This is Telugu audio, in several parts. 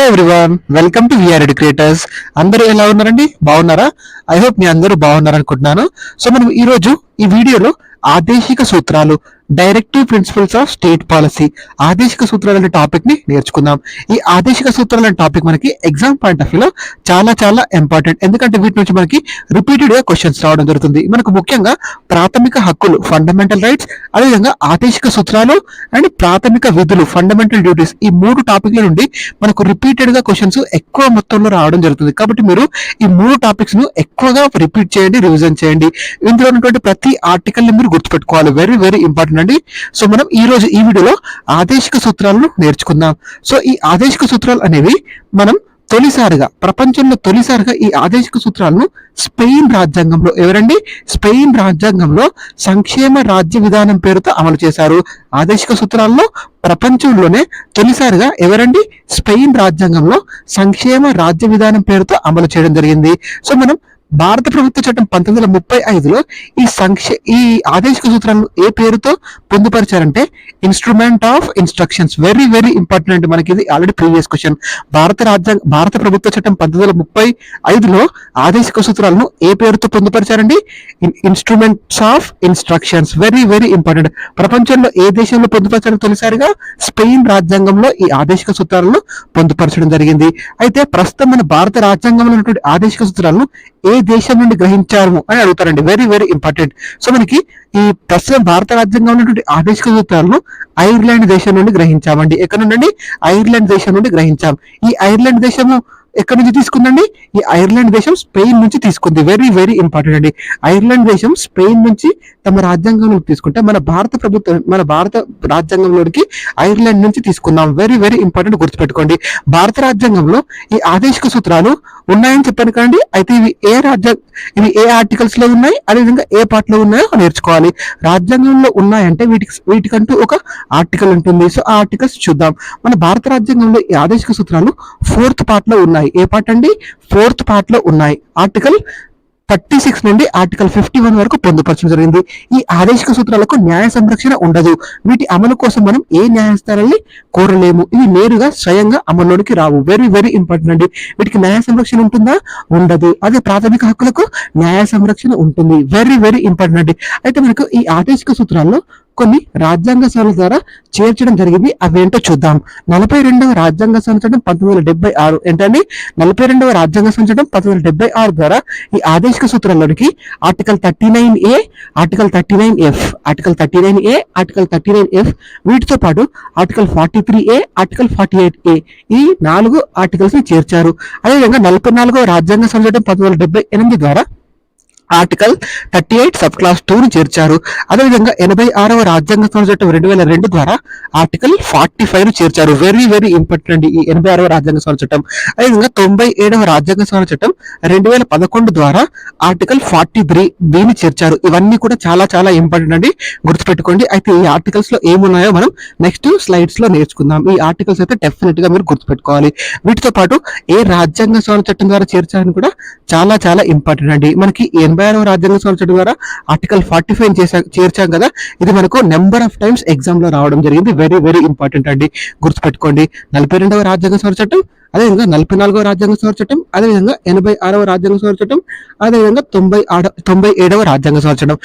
Hello everyone welcome to VR creators అందరూ ఎలా ఉన్నారండి? బాగున్నారా? ఐ హోప్ మీ అందరూ బాగున్నారు అనుకుంటున్నాను సో మనం ఈ రోజు ఈ వీడియోలో ఆదేశిక సూత్రాలు directive principles of state policy ఆదేశిక సూత్రాలు అనే టాపిక్ని నేర్చుకుందాం. ఈ ఆదేశిక సూత్రాలు అనే టాపిక్ మనకి ఎగ్జామ్ పాయింట్ ఆఫ్ వ్యూలో చాలా చాలా ఇంపార్టెంట్ ఎందుకంటే వీటి నుంచి మనకి రిపీటెడ్గా క్వశ్చన్స్ రావడం జరుగుతుంది. మనకు ముఖ్యంగా ప్రాథమిక హక్కులు ఫండమెంటల్ రైట్స్ అదేవిధంగా ఆదేశిక సూత్రాలు అండ్ ప్రాథమిక విధులు ఫండమెంటల్ డ్యూటీస్ ఈ మూడు టాపిక్ల నుండి మనకు రిపీటెడ్గా క్వశ్చన్స్ ఎక్కువ మొత్తంలో రావడం జరుగుతుంది. కాబట్టి మీరు ఈ మూడు టాపిక్స్ను ఎక్కువగా రిపీట్ చేయండి రివిజన్ చేయండి. ఇందులో ఉన్నటువంటి ప్రతి ఆర్టికల్ని మీరు గుర్తుపెట్టుకోవాలి. వెరీ వెరీ ఇంపార్టెంట్ అండి. సో మనం ఈ రోజు ఈ వీడియోలో ఆదేశిక సూత్రాలను నేర్చుకుందాం. సో ఈ ఆదేశిక సూత్రాలు అనేవి మనం తొలిసారిగా ప్రపంచంలో తొలిసారిగా ఈ ఆదేశిక సూత్రాలను స్పెయిన్ రాజ్యాంగంలో ఎవరండి? స్పెయిన్ రాజ్యాంగంలో సంక్షేమ రాజ్య విధానం పేరుతో అమలు చేశారు. ఆదేశిక సూత్రాల్లో ప్రపంచంలోనే తొలిసారిగా ఎవరండి? స్పెయిన్ రాజ్యాంగంలో సంక్షేమ రాజ్య విధానం పేరుతో అమలు చేయడం జరిగింది. సో మనం భారత ప్రభుత్వ చట్టం పంతొమ్మిది వందల ముప్పై ఐదులో ఈ సంక్షే ఈ ఆదేశిక సూత్రాలను ఏ పేరుతో పొందుపరిచారంటే instrument of instructions very very important మనకి ఇది ఆల్రెడీ ప్రీవియస్ క్వశ్చన్ భారత రాజ్యాంగ భారత ప్రభుత్వ చట్టం పంతొమ్మిది వందల ముప్పై ఐదులో ఆదేశిక సూత్రాలను ఏ పేరుతో పొందుపరిచారండి? Instruments of instructions very very important ప్రపంచంలో ఏ దేశంలో పొందుపరచడం తొలిసారిగా? స్పెయిన్ రాజ్యాంగంలో ఈ ఆదేశిక సూత్రాలను పొందుపరచడం జరిగింది. అయితే ప్రస్తుతం మన భారత రాజ్యాంగంలో ఉన్నటువంటి ఆదేశిక సూత్రాలను ఏ దేశం నుండి గ్రహించారు అని అడుగుతారండి. వెరీ వెరీ ఇంపార్టెంట్ సో మనకి ఈ ప్రస్తుతం భారత రాజ్యంగా ఉన్నటువంటి ఆదేశిక సూత్రాలను ఐర్లాండ్ దేశం నుండి గ్రహించామండి. ఎక్కడ నుండి ఐర్లాండ్ దేశం నుండి గ్రహించాం. ఈ ఐర్లాండ్ దేశము ఎక్కడి నుంచి తీసుకుందండి? ఈ ఐర్లాండ్ దేశం స్పెయిన్ నుంచి తీసుకుంది. వెరీ వెరీ ఇంపార్టెంట్ అండి. ఐర్లాండ్ దేశం స్పెయిన్ నుంచి తమ రాజ్యాంగంలోకి తీసుకుంటే మన భారత ప్రభుత్వం మన భారత రాజ్యాంగంలోకి ఐర్లాండ్ నుంచి తీసుకుందాం. వెరీ వెరీ ఇంపార్టెంట్ గుర్తుపెట్టుకోండి. భారత రాజ్యాంగంలో ఈ ఆదేశిక సూత్రాలు ఉన్నాయని చెప్పాను కదండి. అయితే ఇవి ఏ రాజ్యాంగ ఇవి ఏ ఆర్టికల్స్లో ఉన్నాయి? అదేవిధంగా ఏ పార్ట్లో ఉన్నాయో నేర్చుకోవాలి. రాజ్యాంగంలో ఉన్నాయంటే వీటికి వీటికంటూ ఒక ఆర్టికల్ ఉంటుంది. సో ఆ ఆర్టికల్స్ చూద్దాం. మన భారత రాజ్యాంగంలో ఈ ఆదేశిక సూత్రాలు ఫోర్త్ పార్ట్లో ఉన్నాయి. ఏ పార్ట్ అండి? ఫోర్త్ పార్ట్లో ఉన్నాయి. ఆర్టికల్ థర్టీ సిక్స్ నుండి ఆర్టికల్ ఫిఫ్టీ వన్ వరకు పొందుపరచడం జరిగింది. ఈ ఆదేశిక సూత్రాలకు న్యాయ సంరక్షణ ఉండదు. వీటి అమలు కోసం మనం ఏ న్యాయస్థానాన్ని కోరలేము. ఇవి నేరుగా స్వయంగా అమల్లోనికి రావు. వెరీ వెరీ ఇంపార్టెంట్ అండి. వీటికి న్యాయ సంరక్షణ ఉంటుందా? ఉండదు. అదే ప్రాథమిక హక్కులకు న్యాయ సంరక్షణ ఉంటుంది. వెరీ వెరీ ఇంపార్టెంట్ అండి. అయితే మనకు ఈ ఆదేశిక సూత్రాల్లో కొన్ని రాజ్యాంగ సవరణ ద్వారా చేర్చడం జరిగింది. అవేంటో చూద్దాం. నలభై రెండవ రాజ్యాంగ సంచడం పంతొమ్మిది వందల డెబ్బై ఆరు ఏంటండి? నలభై రెండవ రాజ్యాంగ సంచడం పంతొమ్మిది వందల డెబ్బై ఆరు ద్వారా ఈ ఆదేశిక సూత్రంలోనికి article thirty nine A article thirty nine F article thirty nine A article thirty nine F వీటితో పాటు article forty three A article forty eight A ఈ నాలుగు ఆర్టికల్స్ని చేర్చారు. అదేవిధంగా నలభై నాలుగవ రాజ్యాంగ సంచడం పంతొమ్మిది వందల డెబ్బై ఎనిమిది ద్వారా article thirty eight sub clause two చేర్చారు. అదేవిధంగా ఎనభై ఆరవ రాజ్యాంగ సవరణ చట్టం రెండు వేల రెండు ద్వారా ఆర్టికల్ ఫార్టీ ఫైవ్ను చేర్చారు. వెరీ వెరీ ఇంపార్టెంట్ అండి ఈ ఎనభై ఆరవ రాజ్యాంగ సవరణ చట్టం అదేవిధంగా తొంభై ఏడవ రాజ్యాంగ సవరణ చట్టం రెండు వేల పదకొండు ద్వారా ఆర్టికల్ ఫార్టీ త్రీ ని చేర్చారు. ఇవన్నీ కూడా చాలా చాలా ఇంపార్టెంట్ అండి. గుర్తుపెట్టుకోండి. అయితే ఈ ఆర్టికల్స్లో ఏమున్నాయో మనం నెక్స్ట్ స్లైడ్స్లో నేర్చుకుందాం. ఈ ఆర్టికల్స్ అయితే డెఫినెట్గా మీరు గుర్తుపెట్టుకోవాలి. వీటితో పాటు ఏ రాజ్యాంగ సవరణ చట్టం ద్వారా చేర్చారని కూడా చాలా చాలా ఇంపార్టెంట్ అండి. మనకి ఎనభై ఆరవ రాజ్యాంగ సంవత్సరం ద్వారా ఆర్టికల్ ఫార్టీ ఫైవ్ చేర్చాం కదా. ఇది మనకు నెంబర్ ఆఫ్ టైమ్స్ ఎగ్జామ్లో రావడం జరిగింది. వెరీ వెరీ ఇంపార్టెంట్ అండి. గుర్తుపెట్టుకోండి. నలభై రెండవ రాజ్యాంగ సవరణ చట్టం అదేవిధంగా నలభై నాలుగవ రాజ్యాంగ సవరణ చట్టం అదేవిధంగా ఎనభై ఆరవ రాజ్యాంగ సవరణ చట్టం అదేవిధంగా తొంభై ఆడ తొంభై ఏడవ రాజ్యాంగ సవరణ చట్టం.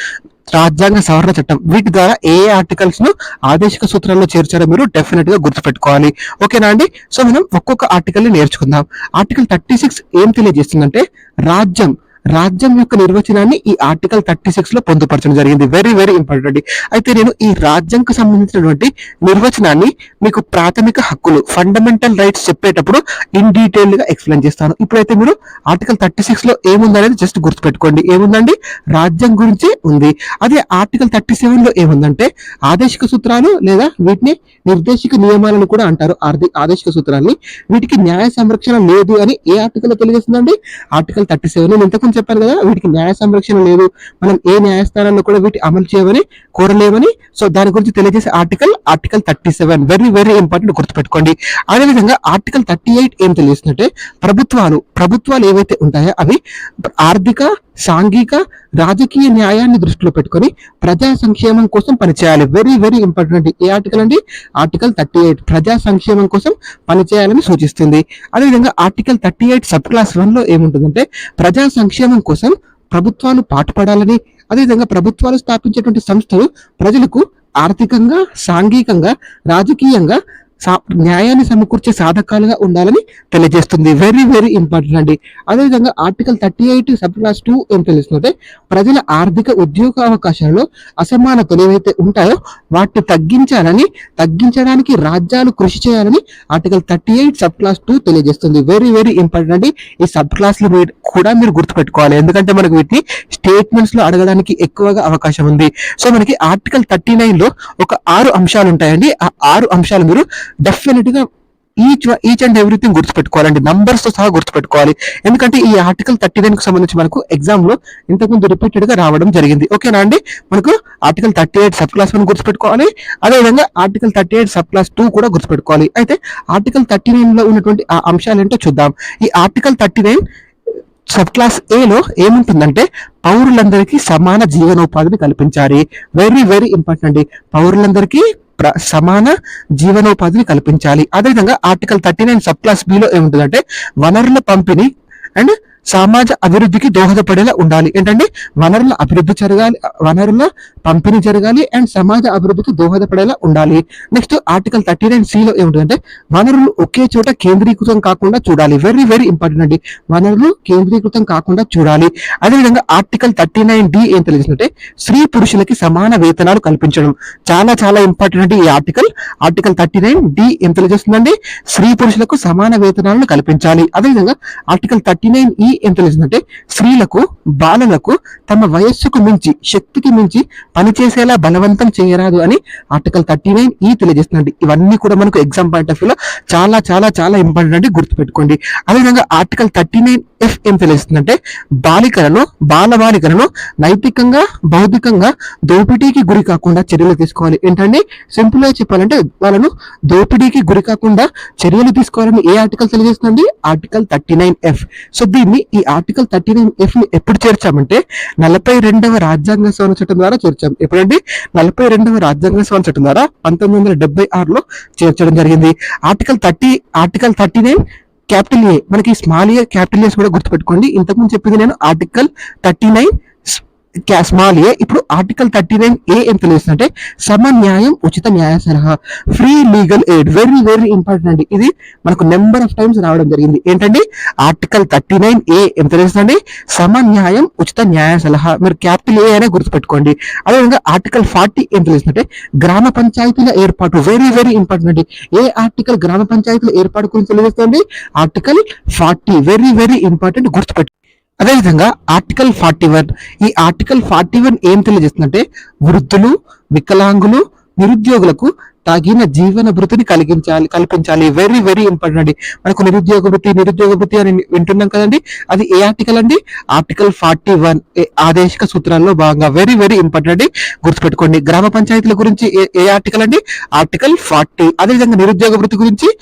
రాజ్యాంగ సవరణ చట్టం. వీటి ద్వారా ఏ ఆర్టికల్స్ను ఆదేశిక సూత్రాల్లో చేర్చారో మీరు డెఫినెట్గా గుర్తుపెట్టుకోవాలి. ఓకేనా అండి? సో మనం ఒక్కొక్క ఆర్టికల్ని నేర్చుకుందాం. ఆర్టికల్ థర్టీ సిక్స్ ఏం తెలియజేస్తుందంటే రాజ్యం రాజ్యం యొక్క నిర్వచనాన్ని ఈ ఆర్టికల్ థర్టీ సిక్స్లో పొందుపరచడం జరిగింది. వెరీ వెరీ ఇంపార్టెంట్ అండి అయితే నేను ఈ రాజ్యంకు సంబంధించినటువంటి నిర్వచనాన్ని మీకు ప్రాథమిక హక్కులు ఫండమెంటల్ రైట్స్ చెప్పేటప్పుడు ఇన్ డీటెయిల్గా ఎక్స్ప్లెయిన్ చేస్తాను. ఇప్పుడైతే మీరు ఆర్టికల్ థర్టీ సిక్స్లో ఏముందనేది జస్ట్ గుర్తుపెట్టుకోండి. ఏముందండి? రాజ్యం గురించి ఉంది. అదే ఆర్టికల్ థర్టీ సెవెన్లో ఏముందంటే ఆదేశిక సూత్రాలు లేదా వీటిని నిర్దేశిక నియమాలను కూడా అంటారు. ఆర్థిక ఆదేశిక సూత్రాన్ని వీటికి న్యాయ సంరక్షణ లేదు అని ఏ ఆర్టికల్ తెలియజేస్తుందండి? ఆర్టికల్ థర్టీ సెవెన్ నేను ఇంతకుముందు కదా వీటికి న్యాయ సంరక్షణ లేదు. మనం ఏ న్యాయస్థానాల్లో కూడా వీటి అమలు చేయమని కోరలేమని సో దాని గురించి తెలియజేసే article article thirty seven very very important గుర్తుపెట్టుకోండి. అదేవిధంగా ఆర్టికల్ థర్టీ ఎయిట్ ఏం తెలియజేస్తుందంటే ప్రభుత్వాలు ప్రభుత్వాలు ఏవైతే ఉంటాయో అవి ఆర్థిక సాంఘిక రాజకీయ న్యాయాన్ని దృష్టిలో పెట్టుకొని ప్రజా సంక్షేమం కోసం పనిచేయాలి. వెరీ వెరీ ఇంపార్టెంట్ ఏ ఆర్టికల్ అండి. ఆర్టికల్ థర్టీ ఎయిట్ ప్రజా సంక్షేమం కోసం పనిచేయాలని సూచిస్తుంది. అదేవిధంగా article thirty eight sub clause వన్లో ఏముంటుందంటే ప్రజా సంక్షేమం కోసం ప్రభుత్వాలు పాటుపడాలని. అదేవిధంగా ప్రభుత్వాలు స్థాపించేటువంటి సంస్థలు ప్రజలకు ఆర్థికంగా సాంఘికంగా రాజకీయంగా న్యాయాన్ని సమకూర్చే సాధకాలుగా ఉండాలని తెలియజేస్తుంది. వెరీ వెరీ ఇంపార్టెంట్ అండి. అదేవిధంగా article thirty eight sub clause two ఏం తెలుస్తుంటే ప్రజల ఆర్థిక ఉద్యోగ అవకాశాలలో అసమానతలు ఏవైతే ఉంటాయో వాటిని తగ్గించాలని తగ్గించడానికి రాజ్యాలు కృషి చేయాలని article thirty eight sub clause two తెలియజేస్తుంది. వెరీ వెరీ ఇంపార్టెంట్ అండి. ఈ సబ్ క్లాస్లు మీరు కూడా మీరు గుర్తుపెట్టుకోవాలి. ఎందుకంటే మనకు వీటిని స్టేట్మెంట్స్లో అడగడానికి ఎక్కువగా అవకాశం ఉంది. సో మనకి ఆర్టికల్ థర్టీ నైన్లో ఒక ఆరు అంశాలు ఉంటాయండి. ఆ ఆరు అంశాలు మీరు డెఫినెట్గా ఈచ్ ఈచ్ అండ్ ఎవ్రీథింగ్ గుర్తుపెట్టుకోవాలండి నంబర్స్తో సహా గుర్తుపెట్టుకోవాలి. ఎందుకంటే ఈ ఆర్టికల్ థర్టీ నైన్కి సంబంధించి మనకు ఎగ్జామ్లో ఇంతకుముందు రిపీటెడ్గా రావడం జరిగింది. ఓకేనా అండి? మనకు article thirty eight sub clause one గుర్తుపెట్టుకోవాలి. అదేవిధంగా article thirty eight sub clause two కూడా గుర్తుపెట్టుకోవాలి. అయితే ఆర్టికల్ థర్టీ నైన్లో ఉన్నటువంటి ఆ అంశాలు ఏంటో చూద్దాం. ఈ article thirty nine sub clause A లో ఏముంటుందంటే పౌరులందరికీ సమాన జీవనోపాధిని కల్పించాలి. వెరీ వెరీ ఇంపార్టెంట్ అండి. పౌరులందరికీ సమాన జీవనోపాధిని కల్పించాలి. అదేవిధంగా article thirty nine sub clause below ఏముంటుందంటే వనరుల పంపిణీ అండ్ సమాజ అభివృద్ధికి దోహదపడేలా ఉండాలి. ఏంటంటే వనరుల అభివృద్ధి జరగాలి వనరుల పంపిణీ జరగాలి అండ్ సమాజ అభివృద్ధికి దోహదపడేలా ఉండాలి. నెక్స్ట్ ఆర్టికల్ థర్టీ నైన్ సిలో ఏముంటుందంటే వనరులు ఒకే చోట కేంద్రీకృతం కాకుండా చూడాలి. వెరీ వెరీ ఇంపార్టెంట్ అండి. వనరులు కేంద్రీకృతం కాకుండా చూడాలి. అదేవిధంగా ఆర్టికల్ థర్టీ నైన్ డి ఏం తెలిసిందంటే స్త్రీ పురుషులకి సమాన వేతనాలు కల్పించడం. చాలా చాలా ఇంపార్టెంట్ అండి ఈ article article thirty nine D ఏం తెలియజేస్తుందండి స్త్రీ పురుషులకు సమాన వేతనాలను కల్పించాలి. అదేవిధంగా ఆర్టికల్ థర్టీ నైన్ ఈ ఏం తెలుస్తుందంటే స్త్రీలకు బాలలకు తమ వయస్సుకు మించి శక్తికి మించి పనిచేసేలా బలవంతం చేయరాదు అని ఆర్టికల్ థర్టీ నైన్ ఈ తెలియజేస్తుంది ఇవన్నీ కూడా మనకు ఎగ్జామ్ పాయింట్ ఆఫ్ వ్యూలో చాలా చాలా చాలా ఇంపార్టెంట్ అంటే గుర్తుపెట్టుకోండి. అదేవిధంగా ఆర్టికల్ థర్టీ నైన్ ఎఫ్ ఏం తెలియజేస్తుందంటే బాలికలను బాలబాలికలను నైతికంగా భౌతికంగా దోపిడీకి గురి కాకుండా చర్యలు తీసుకోవాలి. ఏంటంటే సింపుల్గా చెప్పాలంటే వాళ్ళను దోపిడీకి గురి కాకుండా చర్యలు తీసుకోవాలని ఏ ఆర్టికల్ తెలియజేస్తుంది article thirty nine F so దీన్ని ఈ ఆర్టికల్ థర్టీ నైన్ ఎఫ్ని ఎప్పుడు చేర్చామంటే నలభై రెండవ రాజ్యాంగ సవరణ చట్టం ద్వారా చేర్చాం. ఎప్పుడండి? నలభై రెండవ రాజ్యాంగ సవరణ చట్టం ద్వారా పంతొమ్మిది వందల డెబ్బై ఆరులో చేర్చడం జరిగింది. Article thirty article thirty nine capital A. మనకి స్మాల్ ఏ క్యాపిటల్ ఏస్ కూడా గుర్తుపెట్టుకోండి. ఇంతకుముందు చెప్పింది నేను article thirty nine small A ఇప్పుడు ఆర్టికల్ థర్టీ నైన్ ఏ ఏం తెలియజేస్తుందంటే సమన్యాయం ఉచిత న్యాయ సలహా. Free legal aid very very important అండి. ఇది మనకు నెంబర్ ఆఫ్ టైమ్స్ రావడం జరిగింది. ఏంటండి? ఆర్టికల్ థర్టీ నైన్ ఏ ఏం తెలియజేస్తుందండి సమన్యాయం ఉచిత న్యాయ సలహా. మీరు క్యాపిటల్ ఏ అనే గుర్తుపెట్టుకోండి. అదేవిధంగా ఆర్టికల్ ఫార్టీ ఏం తెలియజేస్తుందంటే గ్రామ పంచాయతీల ఏర్పాటు. వెరీ వెరీ ఇంపార్టెంట్ అండి. ఏ ఆర్టికల్ గ్రామ పంచాయతీల ఏర్పాటు గురించి తెలియజేస్తుంది article forty. Very very important గుర్తుపెట్టు అదేవిధంగా ఆర్టికల్ ఫార్టీ వన్ ఈ ఆర్టికల్ ఫార్టీ వన్ ఏం తెలియజేస్తుందంటే వృద్ధులు వికలాంగులు నిరుద్యోగులకు తగిన జీవన వృత్తిని కలిగించాలి కల్పించాలి. వెరీ వెరీ ఇంపార్టెంట్ అండి. మనకు నిరుద్యోగ వృత్తి నిరుద్యోగ వృత్తి అని వింటున్నాం కదండి. అది ఏ ఆర్టికల్ అండి? ఆర్టికల్ ఫార్టీ వన్ ఆదేశిక సూత్రాల్లో భాగంగా. వెరీ వెరీ ఇంపార్టెంట్ అండి. గుర్తుపెట్టుకోండి. గ్రామ పంచాయతీల గురించి ఏ- ఏ ఆర్టికల్ అండి? Article forty. అదేవిధంగా నిరుద్యోగ వృత్తి గురించి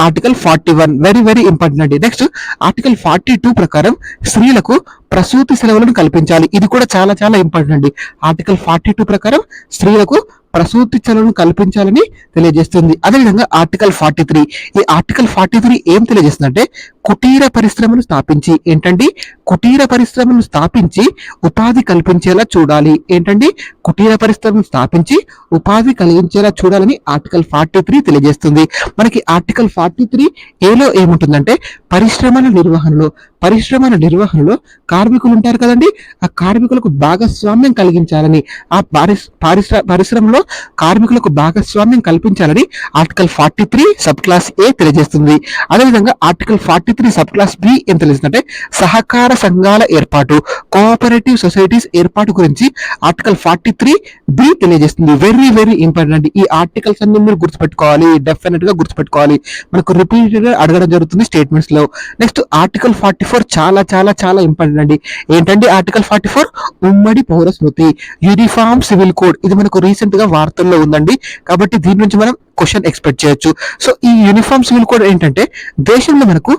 article forty one very very important అండి. నెక్స్ట్ ఆర్టికల్ ఫార్టీ టూ ప్రకారం స్త్రీలకు ప్రసూతి సెలవులను కల్పించాలి. ఇది కూడా చాలా చాలా ఇంపార్టెంట్ అండి. ఆర్టికల్ ఫార్టీ టూ ప్రకారం స్త్రీలకు ప్రసూతి చలను కల్పించాలని తెలియజేస్తుంది. అదేవిధంగా ఆర్టికల్ ఫార్టీ త్రీ. ఈ ఆర్టికల్ ఫార్టీ త్రీ ఏం తెలియజేస్తుందంటే కుటీర పరిశ్రమను స్థాపించి ఏంటండి? కుటీర పరిశ్రమను స్థాపించి ఉపాధి కల్పించేలా చూడాలి. ఏంటండి? కుటీర పరిశ్రమను స్థాపించి ఉపాధి కలిగించేలా చూడాలని ఆర్టికల్ ఫార్టీ త్రీ తెలియజేస్తుంది. మనకి ఆర్టికల్ ఫార్టీ త్రీ ఏలో ఏముంటుందంటే పరిశ్రమల నిర్వహణలో పరిశ్రమల నిర్వహణలో కార్మికులు ఉంటారు కదండి. ఆ కార్మికులకు భాగస్వామ్యం కలిగించాలని ఆ పారిశ్ పారిశ్ర పరిశ్రమలో కార్మికులకు భాగస్వామ్యం కల్పించాలని article forty three sub class A తెలియజేస్తుంది. అదేవిధంగా article forty three sub class B ఏం తెలియజేస్తుందంటే సహకార సంఘాల ఏర్పాటు కోఆపరేటివ్ సొసైటీస్ ఏర్పాటు గురించి ఆర్టికల్ ఫార్టీ త్రీ బి తెలియజేస్తుంది. Very very important. ఈ ఆర్టికల్స్ అన్ని మీరు గుర్తుపెట్టుకోవాలి డెఫినెట్గా గుర్తుపెట్టుకోవాలి. మనకు రిపీటెడ్గా అడగడం జరుగుతుంది స్టేట్మెంట్స్లో నెక్స్ట్ ఆర్టికల్ ఫార్టీ ఫోర్ చాలా చాలా చాలా ఇంపార్టెంట్ అండి. ఏంటంటే ఆర్టికల్ ఫార్టీ ఫోర్ ఉమ్మడి పౌర స్మృతి యూనిఫామ్ సివిల్ కోడ్ ఇది మనకు రీసెంట్గా వార్తల్లో ఉందండి. కాబట్టి దీని నుంచి మనం క్వశ్చన్ ఎక్స్పెక్ట్ చేయొచ్చు. సో ఈ యూనిఫామ్ సివిల్ కోడ్ ఏంటంటే దేశంలో మనకు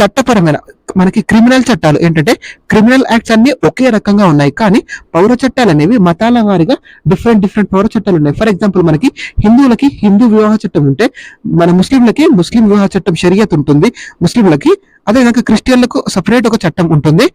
చట్టపరమైన మనకి క్రిమినల్ చట్టాలు ఏంటంటే క్రిమినల్ యాక్ట్స్ అన్ని ఒకే రకంగా ఉన్నాయి. కానీ పౌర చట్టాలు అనేవి మతాల వారిగా డిఫరెంట్ డిఫరెంట్ పౌర చట్టాలు ఉన్నాయి. ఫర్ ఎగ్జాంపుల్ మనకి హిందువులకి హిందూ వివాహ చట్టం ఉంటే మన ముస్లింలకి ముస్లిం వివాహ చట్టం షరియత్ ఉంటుంది. ముస్లింలకి అదేవిధంగా క్రిస్టియన్లకు సపరేట్ ఒక చట్టం ఉంటుంది.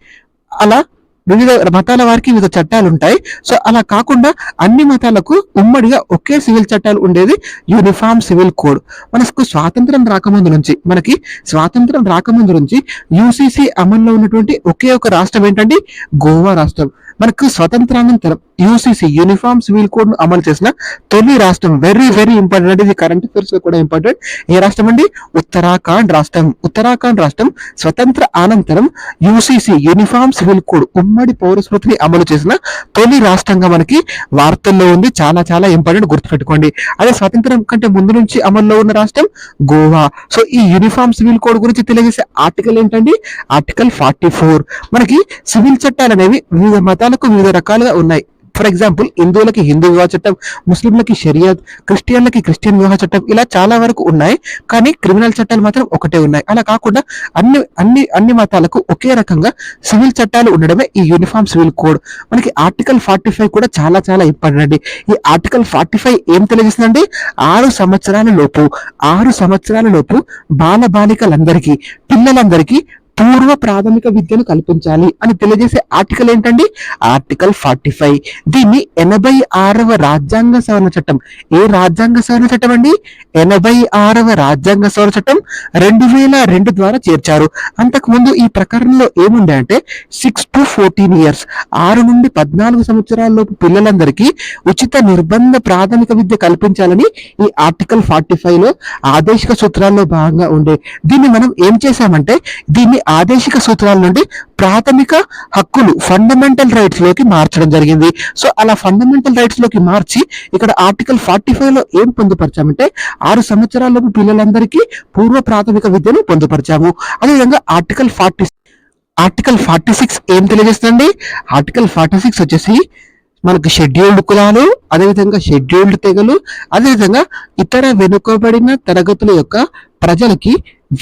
అలా వివిధ మతాల వారికి వివిధ చట్టాలు ఉంటాయి సో అలా కాకుండా అన్ని మతాలకు ఉమ్మడిగా ఒకే సివిల్ చట్టాలు ఉండేది యూనిఫామ్ సివిల్ కోడ్. మనకు స్వాతంత్రం రాకముందు నుంచి మనకి స్వాతంత్రం రాకముందు నుంచి యూసీసీ అమల్లో ఉన్నటువంటి ఒకే ఒక రాష్ట్రం ఏంటంటే గోవా రాష్ట్రం. మనకు స్వతంత్రానంతరం యూసీసీ యూనిఫామ్ సివిల్ కోడ్ను అమలు చేసిన తొలి రాష్ట్రం వెరీ వెరీ ఇంపార్టెంట్ అంటే ఇది కరెంట్ అఫేర్స్లో కూడా ఇంపార్టెంట్ ఏ రాష్ట్రం అండి? ఉత్తరాఖండ్ రాష్ట్రం. ఉత్తరాఖండ్ రాష్ట్రం స్వతంత్ర అనంతరం యూసీసీ యూనిఫామ్ సివిల్ కోడ్ ఉమ్మడి పౌరస్మృతిని అమలు చేసిన తొలి రాష్ట్రంగా మనకి వార్తల్లో ఉంది. చాలా చాలా ఇంపార్టెంట్ గుర్తుపెట్టుకోండి. అదే స్వాతంత్రం కంటే ముందు నుంచి అమల్లో ఉన్న రాష్ట్రం గోవా. సో ఈ యూనిఫామ్ సివిల్ కోడ్ గురించి తెలియజేసే ఆర్టికల్ ఏంటండి? ఆర్టికల్ ఫార్టీ ఫోర్ మనకి సివిల్ చట్టాలు అనేవి వివిధ చట్టాలకు వివిధ రకాలుగా ఉన్నాయి. ఫర్ ఎగ్జాంపుల్ హిందువులకి హిందూ వివాహ చట్టం ముస్లింలకి షరియత్ క్రిస్టియన్లకి క్రిస్టియన్ వివాహ చట్టం ఇలా చాలా వరకు ఉన్నాయి. కానీ క్రిమినల్ చట్టాలు మాత్రం ఒకటే ఉన్నాయి. అలా కాకుండా అన్ని అన్ని అన్ని మతాలకు ఒకే రకంగా సివిల్ చట్టాలు ఉండడమే ఈ యూనిఫామ్ సివిల్ కోడ్. మనకి ఆర్టికల్ ఫార్టీ ఫైవ్ కూడా చాలా చాలా ఇంపార్టెంట్. అండి ఈ ఆర్టికల్ ఫార్టీ ఫైవ్ ఏం తెలియజేస్తుందండి? ఆరు సంవత్సరాల లోపు ఆరు సంవత్సరాల లోపు బాల బాలికలందరికీ పిల్లలందరికీ పూర్వ ప్రాథమిక విద్యను కల్పించాలి అని తెలియజేసే ఆర్టికల్ ఏంటండి? Article forty five. దీన్ని ఎనభై ఆరవ రాజ్యాంగ సవరణ చట్టం. ఏ రాజ్యాంగ సవరణ చట్టం అండి? ఎనభై ఆరవ రాజ్యాంగ సవరణ చట్టం రెండు వేల రెండు ద్వారా చేర్చారు. అంతకు ముందు ఈ ప్రకరణలో ఏముండే అంటే సిక్స్ టు ఫోర్టీన్ ఇయర్స్ ఆరు నుండి పద్నాలుగు సంవత్సరాలలోపు పిల్లలందరికీ ఉచిత నిర్బంధ ప్రాథమిక విద్య కల్పించాలని ఈ ఆర్టికల్ ఫార్టీ ఫైవ్లో ఆదేశిక సూత్రాల్లో భాగంగా ఉండే. దీన్ని మనం ఏం చేశామంటే దీన్ని ఆదేశిక సూత్రాల నుండి ప్రాథమిక హక్కులు ఫండమెంటల్ రైట్స్లోకి మార్చడం జరిగింది. సో అలా ఫండమెంటల్ రైట్స్లోకి మార్చి ఇక్కడ ఆర్టికల్ ఫార్టీ ఫైవ్లో ఏం పొందుపరిచామంటే ఆరు సంవత్సరాలలోపు పిల్లలందరికీ పూర్వ ప్రాథమిక విద్యను పొందుపరిచాము. అదేవిధంగా article forty article forty six ఏం తెలియజేస్తుంది ఆర్టికల్ ఫార్టీ సిక్స్ వచ్చేసి మనకు షెడ్యూల్డ్ కులాలు అదేవిధంగా షెడ్యూల్డ్ తెగలు అదేవిధంగా ఇతర వెనుకబడిన తరగతుల యొక్క ప్రజలకి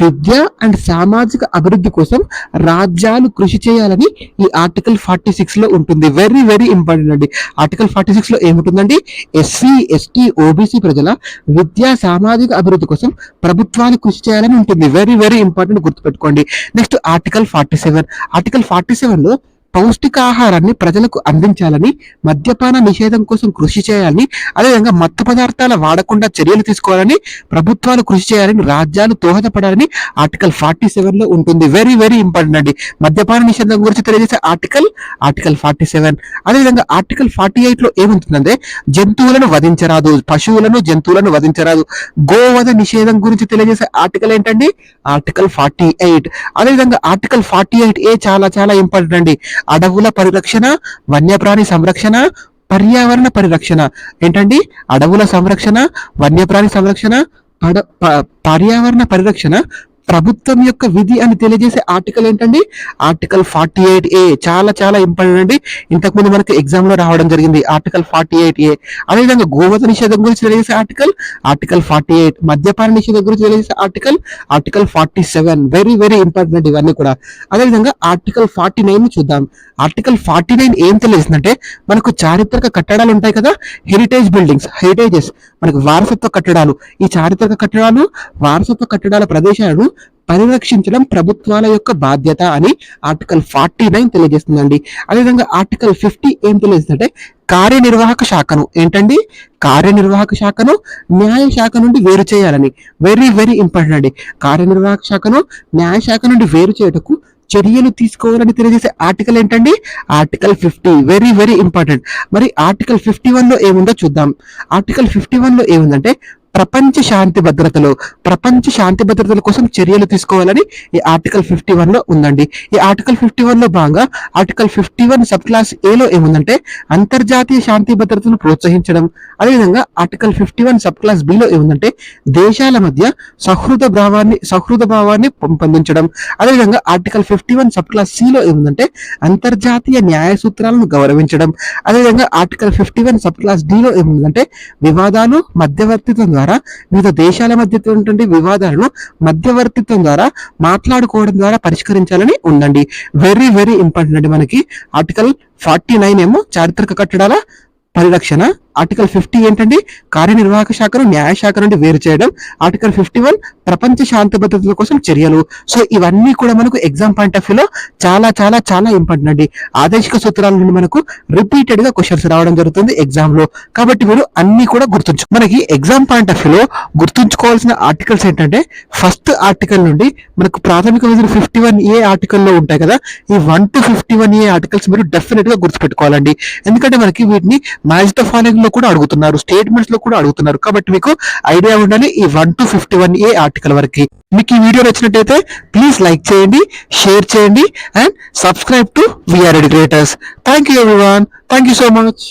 విద్య అండ్ సామాజిక అభివృద్ధి కోసం రాజ్యాలు కృషి చేయాలని ఈ ఆర్టికల్ ఫార్టీ సిక్స్లో ఉంటుంది. వెరీ వెరీ ఇంపార్టెంట్ అండి. ఆర్టికల్ ఫార్టీ సిక్స్లో ఏముంటుందండి? ఎస్సీ ఎస్టీ ఓబీసీ ప్రజల విద్యా సామాజిక అభివృద్ధి కోసం ప్రభుత్వాలు కృషి చేయాలని ఉంటుంది. వెరీ వెరీ ఇంపార్టెంట్ గుర్తుపెట్టుకోండి. Next article forty seven. Article forty సెవెన్లో పౌష్టికాహారాన్ని ప్రజలకు అందించాలని మద్యపాన నిషేధం కోసం కృషి చేయాలని అదేవిధంగా మత్తు పదార్థాల వాడకుండా చర్యలు తీసుకోవాలని ప్రభుత్వాలు కృషి చేయాలని రాజ్యాలు దోహదపడాలని ఆర్టికల్ ఫార్టీ సెవెన్లో ఉంటుంది. వెరీ వెరీ ఇంపార్టెంట్ అండి. మద్యపాన నిషేధం గురించి తెలియజేసే ఆర్టికల్ ఆర్టికల్ ఫార్టీ సెవెన్ అదేవిధంగా ఆర్టికల్ ఫార్టీ ఎయిట్లో ఏముంటుందంటే జంతువులను వధించరాదు పశువులను జంతువులను వధించరాదు. గోవధ నిషేధం గురించి తెలియజేసే ఆర్టికల్ ఏంటండి? ఆర్టికల్ ఫార్టీ ఎయిట్ అదేవిధంగా ఆర్టికల్ ఫార్టీ ఎయిట్ ఏ చాలా చాలా ఇంపార్టెంట్ అండి. అడవుల పరిరక్షణ వన్యప్రాణి సంరక్షణ పర్యావరణ పరిరక్షణ. ఏంటండి? అడవుల సంరక్షణ వన్యప్రాణి సంరక్షణ పడ- ప- పర్యావరణ పరిరక్షణ ప్రభుత్వం యొక్క విధి అని తెలియజేసే ఆర్టికల్ ఏంటండి? ఆర్టికల్ ఫార్టీ ఎయిట్ ఏ చాలా చాలా ఇంపార్టెంట్ అండి. ఇంతకుముందు మనకి ఎగ్జామ్లో రావడం జరిగింది. ఆర్టికల్ ఫార్టీ ఎయిట్ ఏ అదేవిధంగా గోవధ నిషేధం గురించి తెలియజేసే ఆర్టికల్ ఆర్టికల్ ఫార్టీ ఎయిట్ మద్యపాన నిషేధం గురించి తెలియజేసే article article forty seven very very important ఇవన్నీ కూడా. అదేవిధంగా ఆర్టికల్ ఫార్టీ నైన్ చూద్దాం. ఆర్టికల్ ఫార్టీ నైన్ ఏం తెలియజేస్తుందంటే మనకు చారిత్రక కట్టడాలు ఉంటాయి కదా? హెరిటేజ్ బిల్డింగ్స్ హెరిటేజెస్ మనకు వారసత్వ కట్టడాలు. ఈ చారిత్రక కట్టడాలు వారసత్వ కట్టడాల ప్రదేశాలను పరిరక్షించడం ప్రభుత్వాల యొక్క బాధ్యత అని ఆర్టికల్ ఫార్టీ నైన్ తెలియజేస్తుందండి. అదేవిధంగా ఆర్టికల్ ఫిఫ్టీ ఏం తెలియజేస్తుందంటే కార్యనిర్వాహక శాఖను. ఏంటండి? కార్యనిర్వాహక శాఖను న్యాయ శాఖ నుండి వేరు చేయాలని. వెరీ వెరీ ఇంపార్టెంట్ అండి. కార్యనిర్వాహక శాఖను న్యాయ శాఖ నుండి వేరు చేయటకు చర్యలు తీసుకోవాలని తెలియజేసే ఆర్టికల్ ఏంటండి? Article fifty. Very very important మరి ఆర్టికల్ ఫిఫ్టీ వన్లో ఏముందో చూద్దాం. ఆర్టికల్ ఫిఫ్టీ వన్లో ఏముందంటే ప్రపంచ శాంతి భద్రతలు ప్రపంచ శాంతి భద్రతల కోసం చర్యలు తీసుకోవాలని ఈ ఆర్టికల్ ఫిఫ్టీ వన్లో ఉందండి. ఈ ఆర్టికల్ ఫిఫ్టీ వన్లో భాగంగా article fifty one sub class ఏలో ఏముందంటే అంతర్జాతీయ శాంతి భద్రతను ప్రోత్సహించడం. అదేవిధంగా article fifty one sub class below ఏముందంటే దేశాల మధ్య సహృద భావాన్ని సహృద భావాన్ని పెంపొందించడం అదేవిధంగా article fifty one sub class సిలో ఏముందంటే అంతర్జాతీయ న్యాయ సూత్రాలను గౌరవించడం. అదేవిధంగా article fifty one sub class డిలో ఏముందంటే వివాదాలు మధ్యవర్తిత్వం ద్వారా వివిధ దేశాల మధ్య ఉన్నటువంటి వివాదాలను మధ్యవర్తిత్వం ద్వారా మాట్లాడుకోవడం ద్వారా పరిష్కరించాలని ఉందండి. వెరీ వెరీ ఇంపార్టెంట్ అండి మనకి. ఆర్టికల్ ఫార్టీ నైన్ ఏమో చారిత్రక కట్టడాల? పరిరక్షణ. ఆర్టికల్ ఫిఫ్టీ ఏంటండి? కార్యనిర్వాహక శాఖను న్యాయ శాఖ నుండి వేరు చేయడం. ఆర్టికల్ ఫిఫ్టీ వన్ ప్రపంచ శాంతి భద్రతల కోసం చర్యలు. సో ఇవన్నీ కూడా మనకు ఎగ్జామ్ పాయింట్ ఆఫ్ వ్యూలో చాలా చాలా చాలా ఇంపార్టెంట్ అండి. ఆదేశిక సూత్రాల నుండి మనకు రిపీటెడ్గా క్వశ్చన్స్ రావడం జరుగుతుంది ఎగ్జామ్లో. కాబట్టి మీరు అన్ని కూడా గుర్తుంచు మనకి ఎగ్జామ్ పాయింట్ ఆఫ్ వ్యూలో గుర్తుంచుకోవాల్సిన ఆర్టికల్స్ ఏంటంటే ఫస్ట్ ఆర్టికల్ నుండి మనకు ప్రాథమిక విధులు ఫిఫ్టీ వన్ ఏ ఆర్టికల్లో ఉంటాయి కదా ఈ one to fifty one A articles మీరు డెఫినెట్గా గుర్తుపెట్టుకోవాలండి. ఎందుకంటే మనకి వీటిని మ్యాచ్ ద ఫాలోయింగ్లో కూడా అడుగుతున్నారు స్టేట్మెంట్స్లో కూడా అడుగుతున్నారు. కాబట్టి మీకు ఐడియా ఉండాలి ఈ one to fifty one A article వరకు. మీకు ఈ వీడియో నచ్చినట్టయితే ప్లీజ్ లైక్ చేయండి షేర్ చేయండి and subscribe to VR educators thank you everyone thank you so much